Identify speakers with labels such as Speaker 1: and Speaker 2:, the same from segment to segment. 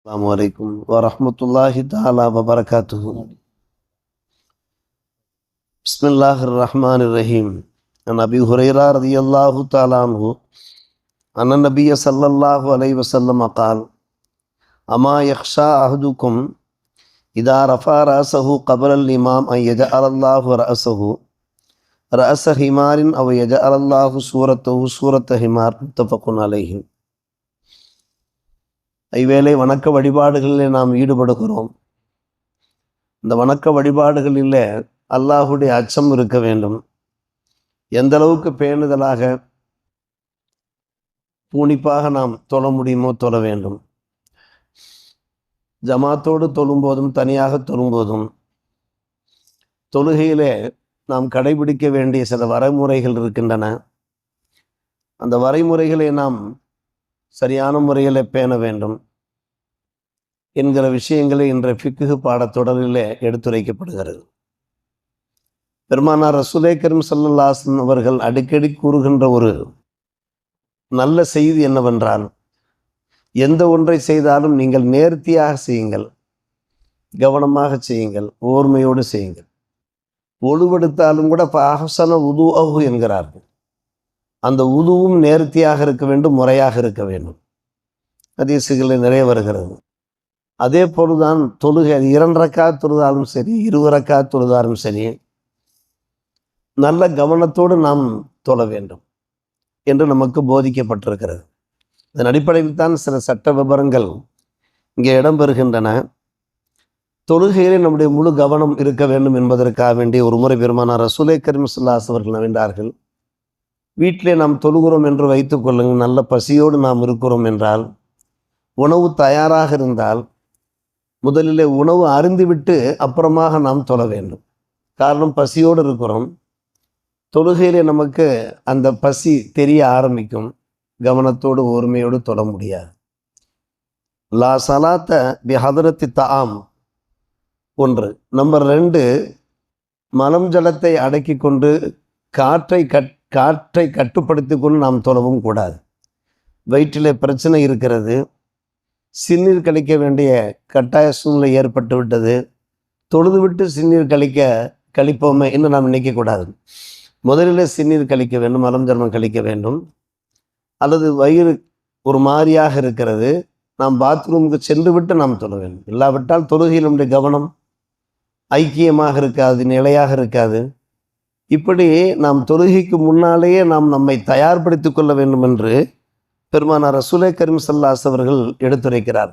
Speaker 1: السلام عليكم ورحمة الله تعالى وبركاته. بسم الله الرحمن الرحيم. عن أبي هريرة رضي الله تعالى عنه أن النبي صلى الله عليه وسلم قال أما يخشى أحدكم إذا رفع رأسه قبل الإمام أن يجعل الله رأسه رأس حمار أو يجعل الله سورته سورة حمار. متفق عليه. ஐவேளை வணக்க வழிபாடுகளில் நாம் ஈடுபடுகிறோம். இந்த வணக்க வழிபாடுகளில் அல்லாஹுடைய அச்சம் இருக்க வேண்டும். எந்த அளவுக்கு பேணுதலாக பூனிப்பாக நாம் தொழ முடியுமோ தொழ வேண்டும். ஜமாத்தோடு தொழும்போதும் தனியாக தொழும்போதும் தொழுகையிலே நாம் கடைபிடிக்க வேண்டிய சில வரைமுறைகள் இருக்கின்றன. அந்த வரைமுறைகளை நாம் சரியான முறையில் பேண வேண்டும் என்கிற விஷயங்களை இன்றைய ஃபிக்கு பாடத்தொடரிலே எடுத்துரைக்கப்படுகிறது. பெருமானார் ரசுலே கரீம் அவர்கள் அடிக்கடி கூறுகின்ற ஒரு நல்ல செய்தி என்னவென்றால் எந்த ஒன்றை செய்தாலும் நீங்கள் நேர்த்தியாக செய்யுங்கள் கவனமாக செய்யுங்கள் ஓர்மையோடு செய்யுங்கள். ஒழுவெடுத்தாலும் கூட பாகசன உது அகு என்கிறார்கள். அந்த உதுவும் நேர்த்தியாக இருக்க வேண்டும் முறையாக இருக்க வேண்டும். ஹதீசுகளில் நிறைய வருகிறது. அதே போலதான் தொழுகை அது இரண்டரைக்கா தொழுதாலும் சரி இருவரக்கா தொழுதாலும் சரி நல்ல கவனத்தோடு நாம் தொழ வேண்டும் என்று நமக்கு போதிக்கப்பட்டிருக்கிறது. இதன் அடிப்படையில் தான் சில சட்ட விபரங்கள் இங்கே இடம்பெறுகின்றன. தொழுகையிலே நம்முடைய முழு கவனம் இருக்க வேண்டும் என்பதற்காக வேண்டிய ஒரு முறை பெருமானார் ரசூலை கரிமசுல்லாஸ் அவர்கள் நவின்றார்கள் வீட்டிலே நாம் தொழுகிறோம் என்று வைத்துக் கொள்ளுங்கள். நல்ல பசியோடு நாம் இருக்கிறோம் என்றால் உணவு தயாராக இருந்தால் முதலிலே உணவு அருந்திவிட்டு அப்புறமாக நாம் தொழ வேண்டும். காரணம் பசியோடு இருக்கிறோம். தொழுகையிலே நமக்கு அந்த பசி தெரிய ஆரம்பிக்கும். கவனத்தோடு ஓர்மையோடு தொழ முடியாது. லா சலாத்த பி ஹதரத்தி தாம் ஒன்று. நம்பர் ரெண்டு மனம் ஜலத்தை அடக்கி கொண்டு காற்றை கட் காற்றை கட்டுப்படுத்தி கொண்டு நாம் தொழவும் கூடாது. வயிற்றில் பிரச்சனை இருக்கிறது. சின்னீர் கழிக்க வேண்டிய கட்டாய சூழ்நிலை ஏற்பட்டு விட்டது. தொழுது விட்டு சின்னீர் கழிக்க கழிப்போமே என்று நாம் நினைக்கக்கூடாது முதலில் சின்னீர் கழிக்க வேண்டும் மலம் ஜர்மம் கழிக்க வேண்டும். அல்லது வயிறு ஒரு மாதிரியாக இருக்கிறது. நாம் பாத்ரூமுக்கு சென்று விட்டு நாம் தொழ வேண்டும். இல்லாவிட்டால் தொழுகையில் நம்முடைய கவனம் ஐக்கியமாக இருக்காது நிலையாக இருக்காது. இப்படி நாம் தொழுகைக்கு முன்னாலேயே நாம் நம்மை தயார்படுத்திக் கொள்ள வேண்டும் என்று பெருமானார் ரசூலே கரீம் சல்லாஸ் அவர்கள் எடுத்துரைக்கிறார்.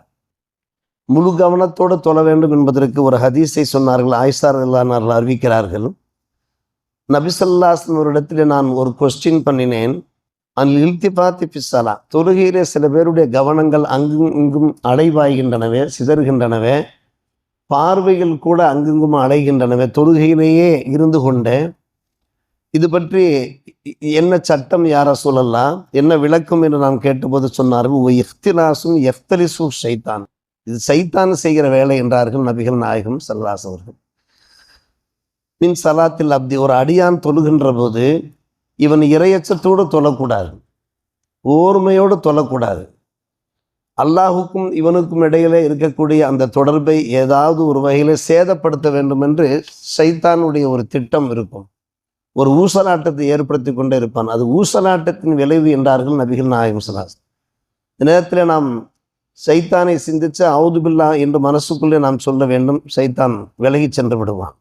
Speaker 1: முழு கவனத்தோடு தொழ வேண்டும் என்பதற்கு ஒரு ஹதீஸை சொன்னார்கள் ஆயிஷார் இல்லானார்கள் அறிவிக்கிறார்கள். நபிசல்லாசன் ஒரு இடத்துல நான் ஒரு கொஸ்டின் பண்ணினேன். அதில் இல்திபாத்தி பிசலா தொழுகையிலே சில பேருடைய கவனங்கள் அங்கும் இங்கும் அடைவாய்கின்றனவே சிதறுகின்றனவே பார்வைகள் கூட அங்குங்கும் அடைகின்றனவே தொழுகையிலேயே இருந்து கொண்டே இது பற்றி என்ன சட்டம் யார சொல்லலாம் என்ன விளக்கம் என்று நாம் கேட்டபோது சொன்னார்கள் எஃப்திலாசும் எஃப்தலிசு சைத்தான் இது சைத்தான் செய்கிற வேலை என்றார்கள் நபிகள் நாயகம் சல்லாஸ் அவர்கள் மின் சலாத்தில் அப்தி ஒரு அடியான் தொழுகின்ற போது இவன் இரையச்சத்தோடு தொழக்கூடாது ஓர்மையோடு தொழக்கூடாது. அல்லாஹுக்கும் இவனுக்கும் இடையிலே இருக்கக்கூடிய அந்த தொடர்பை ஏதாவது ஒரு வகையில் சேதப்படுத்த வேண்டும் என்று சைத்தானுடைய ஒரு திட்டம் இருக்கும். ஒரு ஊசலாட்டத்தை ஏற்படுத்தி கொண்டே இருப்பான். அது ஊசலாட்டத்தின் விளைவு என்றார்கள் நபிகள் நாயகம் சலாஸ் இந்த நேரத்தில் நாம் சைத்தானை சிந்தித்து அவுதுபில்லா என்று மனசுக்குள்ளே நாம் சொல்ல வேண்டும். சைத்தான் விலகி சென்று விடுவான்.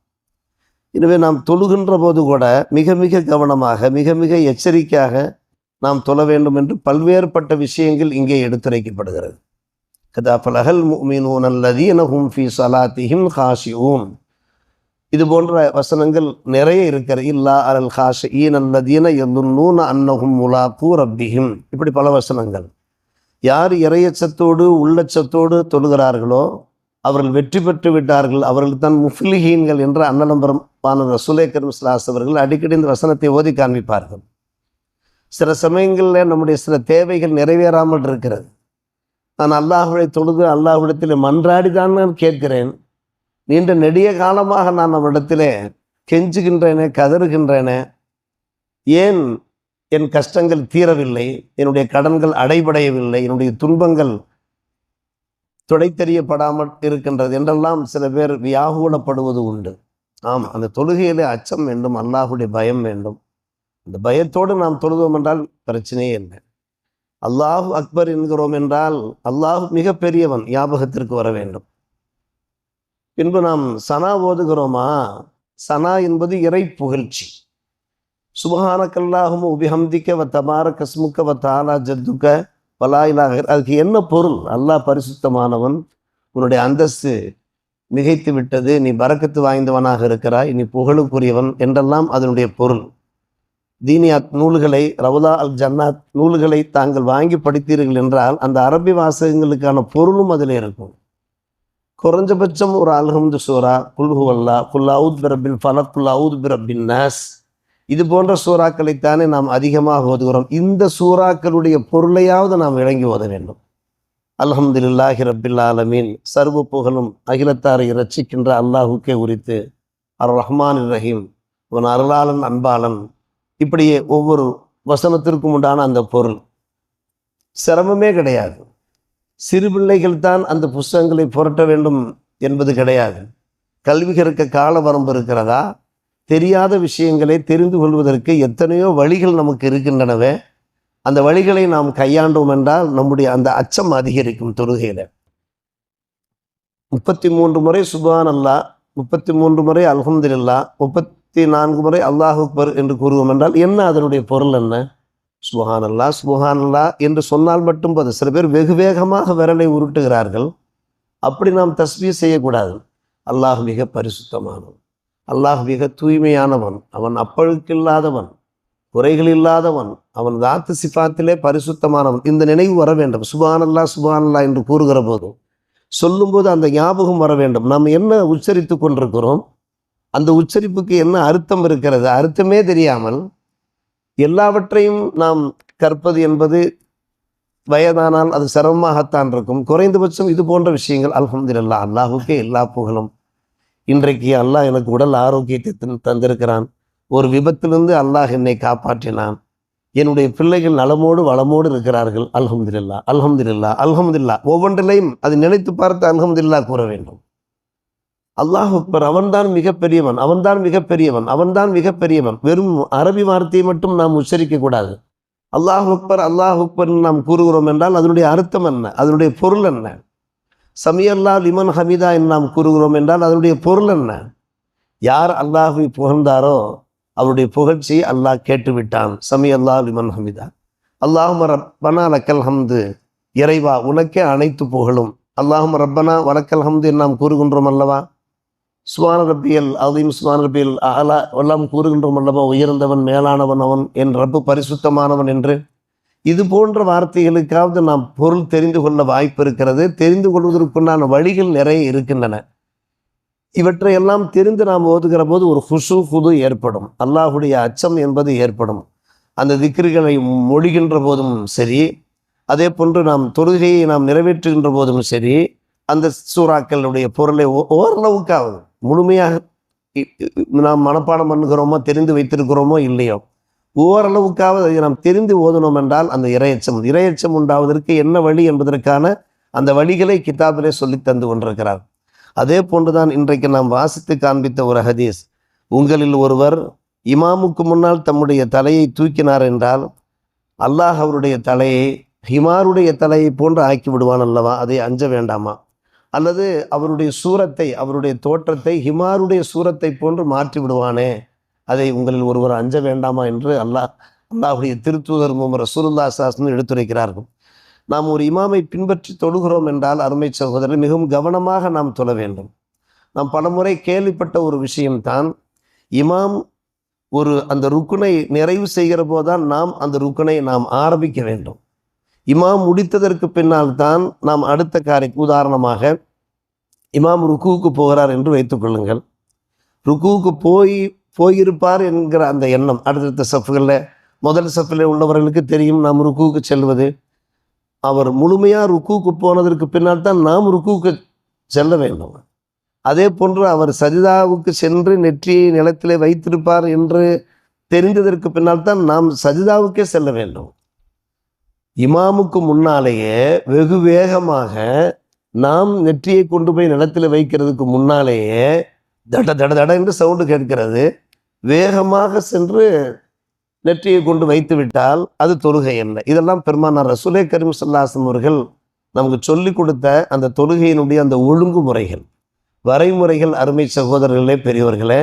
Speaker 1: எனவே நாம் தொழுகின்ற போது கூட மிக மிக கவனமாக மிக மிக எச்சரிக்கையாக நாம் தொழ வேண்டும் என்று பல்வேறுபட்ட விஷயங்கள் இங்கே எடுத்துரைக்கப்படுகிறது. கதா பலகல் மீனூன் அல்லதீனஹும் ஃபி சலாத்திஹிம் ஹாஷியூன் இது போன்ற வசனங்கள் நிறைய இருக்கிற இல்லா அல் ஹாஷ் ஈனல்லதீன அல்லதீன அன்னகும் அன்னஹும் முலாக்கூ இப்படி பல வசனங்கள். யார் இறையச்சத்தோடு உள்ளச்சத்தோடு தொழுகிறார்களோ அவர்கள் வெற்றி பெற்று விட்டார்கள். அவர்கள் தான் முஃப்லிஹீன்கள் என்று அன்னலம்பரமான பான ரசுலே கரிம்ஸ்லாஸ் அவர்கள் அடிக்கடி இந்த வசனத்தை ஓதி காண்பிப்பார்கள். சில சமயங்களில் நம்முடைய சில தேவைகள் நிறைவேறாமல் இருக்கிறது. நான் அல்லாஹுவை தொழுது அல்லாஹ்விடத்தில் மன்றாடி தான் நான் கேட்கிறேன். நீண்ட நெடிய காலமாக நான் அவரிடத்திலே கெஞ்சுகின்றேனே கதறுகின்றேனே. ஏன் என் கஷ்டங்கள் தீரவில்லை? என்னுடைய கடன்கள் அடைபடையவில்லை? என்னுடைய துன்பங்கள் துடைத்தெறியப்படாமல் இருக்கின்றது என்றெல்லாம் சில பேர் வியாகுலப்படுவது உண்டு. ஆம் அந்த தொழுகையிலே அச்சம் வேண்டும் அல்லாஹுடைய பயம் வேண்டும். அந்த பயத்தோடு நாம் தொழுதோம் என்றால் பிரச்சனையே இல்லை. அல்லாஹு அக்பர் என்கிறோம் என்றால் அல்லாஹ் மிக பெரியவன் ஞாபகத்திற்கு வர வேண்டும். பின்பு நாம் சனா ஓதுகிறோமா? சனா என்பது இறை புகழ்ச்சி. சுபஹானக்கல்லாகும் உபிஹம்திக்க வ தபார கஸ்முக்க வ தாலா ஜத்துக்க வலாயிலாக அதுக்கு என்ன பொருள்? அல்லாஹ் பரிசுத்தமானவன். உன்னுடைய அந்தஸ்து மிகைத்து விட்டது. நீ பறக்கத்து வாய்ந்தவனாக இருக்கிறாய். நீ புகழுக்குரியவன் என்றெல்லாம் அதனுடைய பொருள். தீனியாத் நூல்களை ரவுதா அல் ஜன்னாத் நூல்களை தாங்கள் வாங்கி படித்தீர்கள் என்றால் அந்த அரபி வாசகங்களுக்கான பொருளும் அதில் இருக்கும். குறைஞ்சபட்சம் ஒரு அல்ஹம்து சூரா குல்ஹு அல்லா அவுத் பிரபில் ஃபலக் குல் அவுத் பிரபின் நாஸ். இது போன்ற சூறாக்களைத்தானே நாம் அதிகமாக ஓதுகிறோம் இந்த சூறாக்களுடைய பொருளையாவது நாம் விளங்கி ஓத வேண்டும். அல்ஹம்துலில்லாஹி ரபில் ஆலமீன். சர்வ புகழும் அகிலத்தாரை இரட்சிக்கின்ற அல்லாஹுக்கே உரித்து அர் ரஹ்மான் ரஹீம். உன் அருளாளன் அன்பாளன். இப்படியே ஒவ்வொரு வசனத்திற்கும் உண்டான அந்த பொருள். சிரமமே கிடையாது. சிறு பிள்ளைகள் தான் அந்த புஸ்தகங்களை புரட்ட வேண்டும் என்பது கிடையாது. கல்வி கற்க கால வரம்பு இருக்கிறதா? தெரியாத விஷயங்களை தெரிந்து கொள்வதற்கு எத்தனையோ வழிகள் நமக்கு இருக்கின்றனவே. அந்த வழிகளை நாம் கையாண்டோம் என்றால் நம்முடைய அந்த அச்சம் அதிகரிக்கும் தொழுகையில். முப்பத்தி மூன்று முறை சுபான் அல்லா முப்பத்தி மூன்று முறை அல்ஹம்துல்லா முப்பத்தி நான்கு முறை அல்லாஹ் அக்பர் என்று கூறுவோம் என்றால் என்ன அதனுடைய பொருள் என்ன? சுபஹானல்லா சுபஹானல்லா என்று சொன்னால் மட்டும் போது சில பேர் வெகு வேகமாக விரலை உருட்டுகிறார்கள். அப்படி நாம் தஸ்பீ செய்யக்கூடாது. அல்லாஹ் மிக பரிசுத்தமானவன். அல்லாஹ் மிக தூய்மையானவன். அவன் அப்பழுக்கில்லாதவன். குறைகள் இல்லாதவன். அவன் தாத்து சிபாத்திலே பரிசுத்தமானவன். இந்த நினைவு வர வேண்டும். சுபானல்லா சுபானல்லா என்று கூறுகிற போதும். சொல்லும்போது அந்த ஞாபகம் வர வேண்டும். நாம் என்ன உச்சரித்து கொண்டிருக்கிறோம்? அந்த உச்சரிப்புக்கு என்ன அர்த்தம் இருக்கிறது? அர்த்தமே தெரியாமல் எல்லாவற்றையும் நாம் கற்பது என்பது வயதானால் அது சிரமமாகத்தான் இருக்கும். குறைந்தபட்சம் இது போன்ற விஷயங்கள் அல்ஹம்துலில்லாஹ் அல்லாஹுக்கே எல்லா புகழும். இன்றைக்கு அல்லாஹ் எனக்கு உடல் ஆரோக்கியத்தை தந்திருக்கிறான். ஒரு விபத்திலிருந்து அல்லாஹ் என்னை காப்பாற்றினான். என்னுடைய பிள்ளைகள் நலமோடு வளமோடு இருக்கிறார்கள் அல்ஹம்துலில்லாஹ் அல்ஹம்துலில்லாஹ் அல்ஹம்துலில்லாஹ். ஒவ்வொன்றிலையும் அது நினைத்து பார்த்து அல்ஹம்துலில்லாஹ் கூற வேண்டும். அல்லாஹ் அக்பர் அவன்தான் மிகப்பெரியவன் அவன்தான் மிகப்பெரியவன் அவன்தான் மிகப்பெரியவன். வெறும் அரபி வார்த்தையை மட்டும் நாம் உச்சரிக்க கூடாது. அல்லாஹ் அக்பர் அல்லாஹ் அக்பர் நாம் கூறுகிறோம் என்றால் அதனுடைய அர்த்தம் என்ன? அதனுடைய பொருள் என்ன? சமியல்லா லிமன் ஹமிதா என்று நாம் கூறுகிறோம் என்றால் அதனுடைய பொருள் என்ன? யார் அல்லாஹுவை புகழ்ந்தாரோ அவருடைய புகழ்ச்சி அல்லாஹ் கேட்டுவிட்டான். சமியல்லா லிமன் ஹமிதா. அல்லாஹும் ரப்பனா லக்கல் ஹம்து. இறைவா உனக்கே அனைத்து புகழும். அல்லாஹும் ரப்பனா வலக்கல் ஹம்து என்று நாம் கூறுகின்றோம் அல்லவா? சுவான ரப்பியல் அதையும் சுவான ரப்பியல் அலா எல்லாம் கூறுகின்றோம் அல்லவா? உயர்ந்தவன் மேலானவன் அவன் என் ரப்பு பரிசுத்தமானவன் என்று. இது போன்ற வார்த்தைகளுக்காவது நாம் பொருள் தெரிந்து கொள்ள வாய்ப்பு இருக்கிறது. தெரிந்து கொள்வதற்குண்டான வழிகள் நிறைய இருக்கின்றன. இவற்றையெல்லாம் தெரிந்து நாம் ஓதுகிற போது ஒரு ஹுசு ஹுது ஏற்படும். அல்லாஹுடைய அச்சம் என்பது ஏற்படும். அந்த திக்ருகளை மொழிகின்ற போதும் சரி அதே போன்று நாம் தொழுகையை நாம் நிறைவேற்றுகின்ற போதும் சரி அந்த சூறாக்களுடைய பொருளை ஓ- ஓரளவுக்காவது முழுமையாக நாம் மனப்பாடம் பண்ணுகிறோமோ தெரிந்து வைத்திருக்கிறோமோ இல்லையோ? ஓரளவுக்காவது அதை நாம் தெரிந்து ஓதுனோம் என்றால் அந்த இரையச்சம் இரையச்சம் உண்டாவதற்கு என்ன வழி என்பதற்கான அந்த வழிகளை கிதாபிலே சொல்லித் தந்து கொண்டிருக்கிறார். அதே போன்றுதான் இன்றைக்கு நாம் வாசித்து காண்பித்த ஒரு ஹதீஸ். உங்களில் ஒருவர் இமாமுக்கு முன்னால் தம்முடைய தலையை தூக்கினார் என்றால் அல்லாஹ் அவருடைய தலையை ஹிமாருடைய தலையை போன்று ஆக்கி விடுவான் அல்லவா? அதை அஞ்ச வேண்டாமா? அல்லது அவருடைய சூரத்தை அவருடைய தோற்றத்தை ஹிமாருடைய சூரத்தை போன்று மாற்றி விடுவானே. அதை உங்களில் ஒருவர் அஞ்ச வேண்டாமா என்று அல்லாஹ் அல்லாஹுடைய திருத்தூதர் முகமது ரசூலுல்லா சாஸ்னு எடுத்துரைக்கிறார்கள். நாம் ஒரு இமாமை பின்பற்றி தொழுகிறோம் என்றால் அருமை சகோதரர் மிகவும் கவனமாக நாம் தொழ வேண்டும். நாம் பலமுறை கேள்விப்பட்ட ஒரு விஷயம்தான் இமாம் ஒரு அந்த ருக்குனை நிறைவு செய்கிற போதுதான் நாம் அந்த ருக்குனை நாம் ஆரம்பிக்க வேண்டும். இமாம் முடித்ததற்கு பின்னால் தான் நாம் அடுத்த காரை உதாரணமாக இமாம் ருக்குவுக்கு போகிறார் என்று வைத்துக்கொள்ளுங்கள் ருக்குவுக்கு போய் போயிருப்பார் என்கிற அந்த எண்ணம் அடுத்தடுத்த சஃப்புகளில் முதல் சஃப்பில் உள்ளவர்களுக்கு தெரியும் நாம் ருக்குவுக்கு செல்வது. அவர் முழுமையாக ருக்குவுக்கு போனதற்கு பின்னால் தான் நாம் ருக்குவுக்கு செல்ல வேண்டும். அதே போன்று அவர் சஜிதாவுக்கு சென்று நெற்றியை நிலத்திலே வைத்திருப்பார் என்று தெரிந்ததற்கு பின்னால் தான் நாம் சஜிதாவுக்கே செல்ல வேண்டும். இமாமுக்கு முன்னாலேயே வெகு வேகமாக நாம் நெற்றியை கொண்டு போய் நிலத்தில் வைக்கிறதுக்கு முன்னாலேயே தட தட தட என்று சவுண்டு கேட்கிறது. வேகமாக சென்று நெற்றியை கொண்டு வைத்து விட்டால் அது தொழுகை என்ன இதெல்லாம் பெருமானார் ரசுலே கரீம் சல்லாசன் அவர்கள் நமக்கு சொல்லிக் கொடுத்த அந்த தொழுகையினுடைய அந்த ஒழுங்குமுறைகள். வரைமுறைகள் அருமை சகோதரர்களே பெரியவர்களே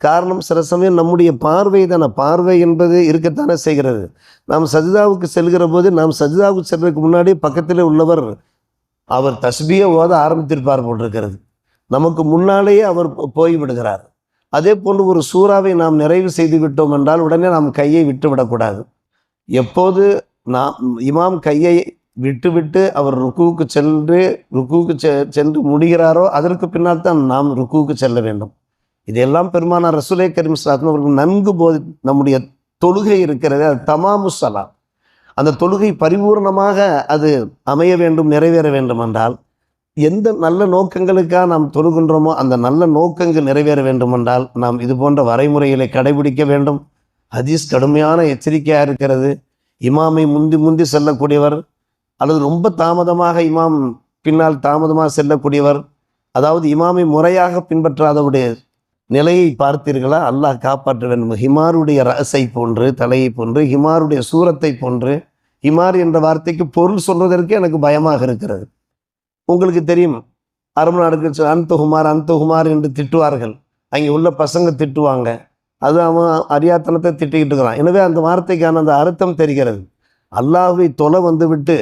Speaker 1: காரணம் சில சமயம் நம்முடைய பார்வை தானே. பார்வை என்பது இருக்கத்தானே செய்கிறது. நாம் சஜிதாவுக்கு செல்கிற போது நாம் சஜிதாவுக்கு செல்றதுக்கு முன்னாடி பக்கத்தில் உள்ளவர் அவர் தஸ்பியை ஓத ஆரம்பித்திருப்பார் போட்டிருக்கிறது நமக்கு முன்னாலேயே அவர் போய்விடுகிறார். போய் விடுகிறார் அதே போன்று ஒரு சூறாவை நாம் நிறைவு செய்து விட்டோம் என்றால் உடனே நாம் கையை விட்டு விடக்கூடாது எப்போது நாம் இமாம் கையை விட்டுவிட்டு அவர் ருக்குவுக்கு சென்று ருக்குவுக்கு செ சென்று முடிகிறாரோ அதற்கு பின்னால் தான் நாம் ருக்குவுக்கு செல்ல வேண்டும். இதையெல்லாம் பெருமானார் ரசூலை கரீம் சாத்தம் அவர்கள் நன்கு போதி நம்முடைய தொழுகை இருக்கிறது அது தமாமு சலாம் அந்த தொழுகை பரிபூர்ணமாக அது அமைய வேண்டும் நிறைவேற வேண்டும் என்றால் எந்த நல்ல நோக்கங்களுக்காக நாம் தொழுகின்றோமோ அந்த நல்ல நோக்கங்கள் நிறைவேற வேண்டுமென்றால் நாம் இது போன்ற வரைமுறைகளை கடைபிடிக்க வேண்டும். ஹதீஸ் கடுமையான எச்சரிக்கையாக இருக்கிறது. இமாமை முந்தி முந்தி செல்லக்கூடியவர் அல்லது ரொம்ப தாமதமாக இமாம் பின்னால் தாமதமாக செல்லக்கூடியவர் அதாவது இமாமை முறையாக பின்பற்றாதவுடைய நிலையை பார்த்தீர்களா? அல்லாஹ் காப்பாற்ற வேண்டும் ஹிமாருடைய ரசை போன்று தலையை போன்று ஹிமாருடைய சூரத்தை போன்று. ஹிமார் என்ற வார்த்தைக்கு பொருள் சொல்வதற்கு எனக்கு பயமாக இருக்கிறது. உங்களுக்கு தெரியும் அரபு நாடுக்கு அந்த ஹுமார் அந்த ஹுமார் என்று திட்டுவார்கள். அங்கே உள்ள பசங்க திட்டுவாங்க. அது அவன் அறியாத்தனத்தை திட்டிக்கிட்டு இருக்கிறான். எனவே அந்த வார்த்தைக்கான அந்த அர்த்தம் தெரிகிறது. அல்லாஹை தொலை வந்துவிட்டு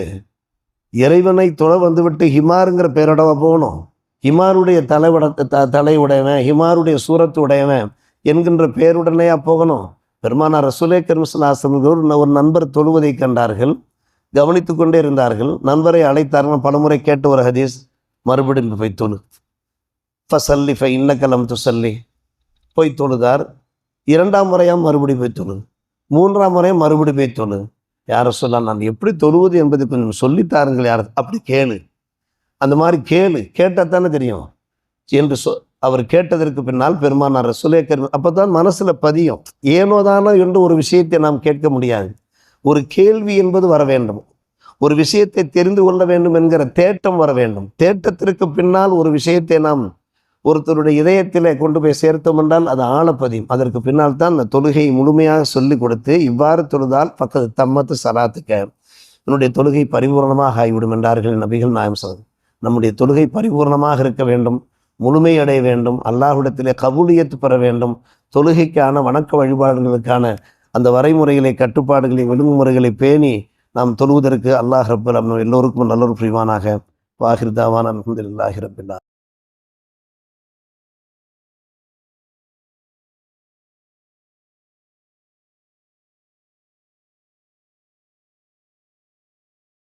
Speaker 1: இறைவனை தொலை வந்துவிட்டு ஹிமாருங்கிற பெயரோட போகணும்? ஹிமாருடைய தலைவட த தலை உடையவன் ஹிமாருடைய சூரத்து உடையவன் என்கின்ற பேருடனேயா போகணும் பெருமானார் ரசூலே கருமசலாசன் ஒரு ஒரு நண்பர் தொழுவதை கண்டார்கள். கவனித்து கொண்டே இருந்தார்கள். நண்பரை அழைத்தார்கள். பலமுறை கேட்ட ஒரு ஹதீஸ் மறுபடியும் போய் தொழு. ஃபசல்லி ஃபை இன்னக்கலம் துசல்லி. போய் தொழுதார். இரண்டாம் முறையாக மறுபடி போய் தொழு. மூன்றாம் முறையும் மறுபடி போய் தொழு. யாரை சொல்லலாம் நான் எப்படி தொழுவது என்பதை கொஞ்சம் சொல்லித்தாருங்கள் யார் அப்படி கேளு. அந்த மாதிரி கேளு கேட்டால் தானே தெரியும். என்று சொ அவர் கேட்டதற்கு பின்னால் பெருமானார் சுலேக்கர் அப்போ தான் மனசில் பதியும். ஏனோதானோ என்று ஒரு விஷயத்தை நாம் கேட்க முடியாது. ஒரு கேள்வி என்பது வர வேண்டும். ஒரு விஷயத்தை தெரிந்து கொள்ள வேண்டும் என்கிற தேட்டம் வர வேண்டும். தேட்டத்திற்கு பின்னால் ஒரு விஷயத்தை நாம் ஒருத்தருடைய இதயத்தில் கொண்டு போய் சேர்த்தோம் என்றால் அது ஆழப்பதியும். அதற்கு பின்னால் தான் அந்த தொழுகையை முழுமையாக சொல்லி கொடுத்து இவ்வாறு தொழுதால் பக்கத்து தம்மத்து சலாத்துக்க என்னுடைய தொழுகை பரிபூர்ணமாக ஆகிவிடும் என்றார்கள் நபிகள் நாயம் சொல் நம்முடைய தொழுகை பரிபூர்ணமாக இருக்க வேண்டும் முழுமையடைய வேண்டும் அல்லாஹுடத்திலே கபூலியத்து பெற வேண்டும் தொழுகைக்கான வணக்க வழிபாடுகளுக்கான அந்த வரைமுறைகளை கட்டுப்பாடுகளை ஒழுங்குமுறைகளை பேணி நாம் தொழுவதற்கு அல்லாஹ் ரப்பல் நம்ம எல்லோருக்கும் நல்லொரு புரிவானாக. வாஹிர் தாவான் அலமதுல்லாஹி ரபில்லா